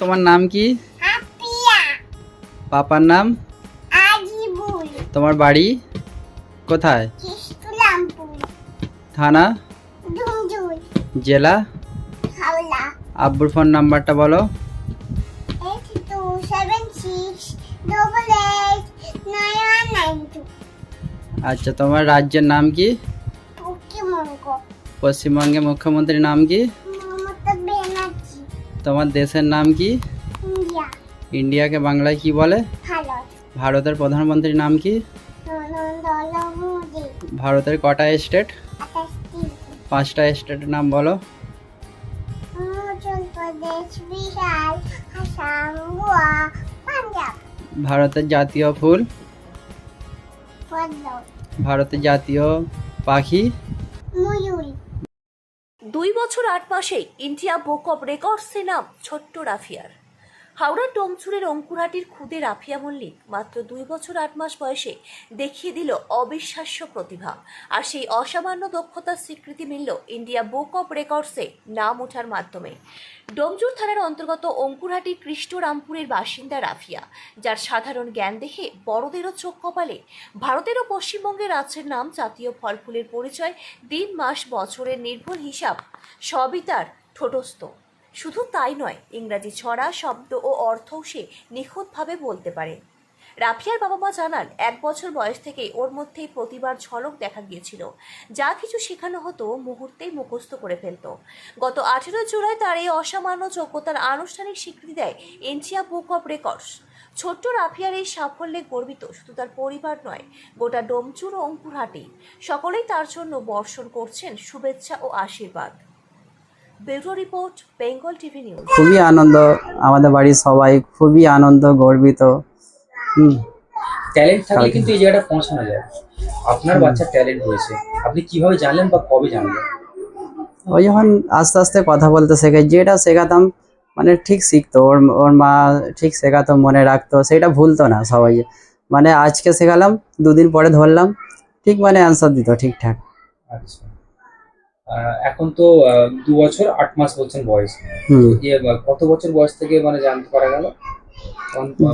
তোমার নাম কি? পাপার নাম? তোমার বাড়ি? কোথায়? থানা? জেলা? আব্বুর ফোন নাম্বারটা বলো। আচ্ছা তোমার রাজ্যের নাম কি? পশ্চিমবঙ্গে। মুখ্যমন্ত্রীর নাম কি? তোমার দেশের নাম কি? ইন্ডিয়া। ইন্ডিয়াকে বাংলায় কি বলে? ভারতের প্রধানমন্ত্রীর নাম কি? ভারতের কটা স্টেট? পাঁচটা স্টেটের নাম বলো। ভারতের জাতীয় ফুল? ভারতের জাতীয় পাখি? ময়ূর। দুই বছর আট মাসেই ইন্ডিয়া বুক অব রেকর্ডসে নাম ছোট্ট রাফিয়ার। হাওড়ার ডোমচুরের অঙ্কুরহাটির খুদে রাফিয়া মল্লিক মাত্র দুই বছর আট মাস বয়সে দেখিয়ে দিল অবিশ্বাস্য প্রতিভা। আর সেই অসামান্য দক্ষতার স্বীকৃতি মিলল ইন্ডিয়া বুক অব রেকর্ডসে নাম ওঠার মাধ্যমে। ডোমজুর থানার অন্তর্গত অঙ্কুরহাটির কৃষ্ণরামপুরের বাসিন্দা রাফিয়া, যার সাধারণ জ্ঞান দেখে বড়দেরও চোখ কপালে। ভারতের ও পশ্চিমবঙ্গের রাজ্যের নাম জাতীয় ফল ফুলের পরিচয়, দিন, মাস, বছরের নির্ভুল হিসাব, সবই তার ঠোঁটস্থ। শুধু তাই নয়, ইংরাজি ছড়া, শব্দ ও অর্থও সে নিখুঁতভাবে বলতে পারে। রাফিয়ার বাবা মা জানান, এক বছর বয়স থেকে ওর মধ্যেই প্রতিবার ঝলক দেখা গিয়েছিল। যা কিছু শেখানো হতো মুহূর্তেই মুখস্থ করে ফেলত। গত আঠেরো জুলাই তার এই অসামান্য যোগ্যতার আনুষ্ঠানিক স্বীকৃতি দেয় এনচিয়া বুক অব রেকর্ডস। ছোট্ট রাফিয়ার এই সাফল্যে গর্বিত শুধু তার পরিবার নয়, গোটা ডোমচুর ও অঙ্কুরহাটি সকলেই তার জন্য বর্ষণ করছেন শুভেচ্ছা ও আশীর্বাদ। Bureau report Bengal TV news. খুবই আনন্দ আমাদের বাড়ির সবাই খুবই আনন্দ গর্বিত। ট্যালেন্ট থাকলে কিন্তু এই জায়গাটা পৌঁছানো যায়। আপনার বাচ্চার ট্যালেন্ট রয়েছে। আপনি কীভাবে জানলেন বা কবে জানলেন? ওই যখন আস্তে আস্তে কথা বলতে শেখে যেটা শেখাতাম মানে ঠিক শিখতো। ওর ওর মা ঠিক শেখাতো মনে রাখতো। সেটা ভুলতো না সবাই। মানে আজকে শেখালাম দুদিন পরে ধরলাম ঠিক মানে অ্যান্সার দিত ঠিকঠাক। আচ্ছা। এখন তো দু বছর আট মাস বলছেন বয়স। আহ, কত বছর বয়স থেকে মানে জানতে পারা গেল?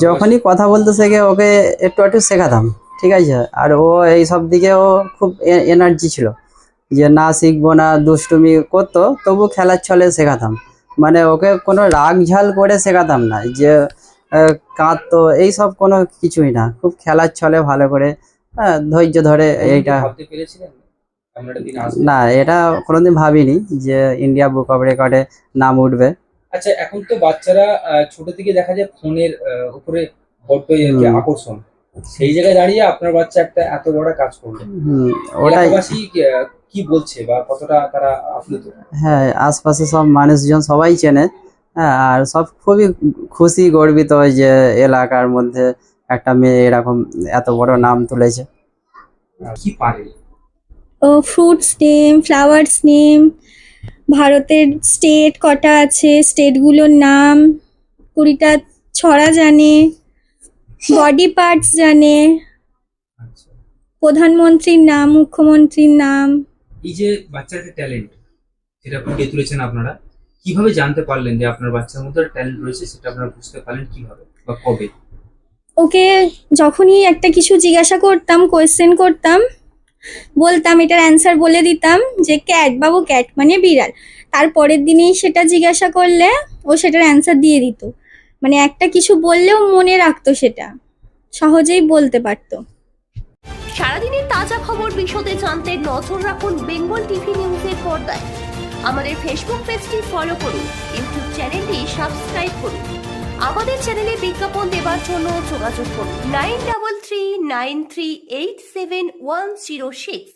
যখনই কথা বলতে শেখে ওকে একটু একটু শেখাতাম ঠিক আছে? আর ও এই সব দিকে ও খুব এনার্জি ছিল। যে না শিখব না দুষ্টুমি করতো তবু খেলার ছলে শেখাতাম। মানে ওকে কোনো রাগ ঝাল করে শেখাতাম না যে কাঁদতো এইসব কোনো কিছুই না। খুব খেলার ছলে ভালো করে হ্যাঁ ধৈর্য ধরে এইটা পেরেছিলেন? না এটা কোনোদিন ভাবিনি যে ইন্ডিয়া বুক অফ রেকর্ডে নাম উঠবে। আচ্ছা এখন তো বাচ্চারা ছোট থেকে দেখা যায় ফোনের উপরে বড্ডই আর আকর্ষণ। সেই জায়গায় দাঁড়িয়ে আপনার বাচ্চা একটা এত বড় কাজ করল এলাকাবাসী কি বলছে বা কতটা তারা আপ্লুত? হ্যাঁ আশপাশে সব মানুষজন সবাই চেনে হ্যাঁ আর সব খুবই খুশি গর্বিত যে এলাকার মধ্যে একটা মেয়ে এরকম এত বড় নাম তুলেছে। কি পারে? ফ্রুটস নেম ফ্লাওয়ার্স নেম ভারতের স্টেট কটা আছে স্টেটগুলোর নাম কুড়িটা ছড়া জানে বডি পার্টস জানে আচ্ছা। প্রধানমন্ত্রীর নাম মুখ্যমন্ত্রীর নাম। এই যে বাচ্চার যে ট্যালেন্ট সেটা ফুটিয়ে তুলেছেন আপনারা কীভাবে জানতে পারলেন যে আপনার বাচ্চার মধ্যে ট্যালেন্ট রয়েছে সেটা আপনারা বুঝতে পারলেন কীভাবে বা কবে? ওকে যখনই একটা কিছু জিজ্ঞাসা করতাম কোয়েশ্চেন করতাম বলতাম, এটার অ্যান্সার বলে দিতাম যে ক্যাট বাবু ক্যাট মানে বিড়াল। তারপরের দিনেই সেটা জিজ্ঞাসা করলে ও সেটার অ্যান্সার দিয়ে দিত। মানে একটা কিছু বললেও মনে রাখতো সেটা। সহজেই বলতে পারতো। সারাদিনের তাজা খবর বিশদে জানতে নজর রাখুন বেঙ্গল টিভি নিউজের পর্দায়। আমাদের ফেসবুক পেজটি ফলো করুন ইউটিউব চ্যানেলটি সাবস্ক্রাইব করুন। আমাদের চ্যানেলে বিজ্ঞাপন দেওয়ার জন্য যোগাযোগ করুন। Nine double three nine three eight seven one zero six.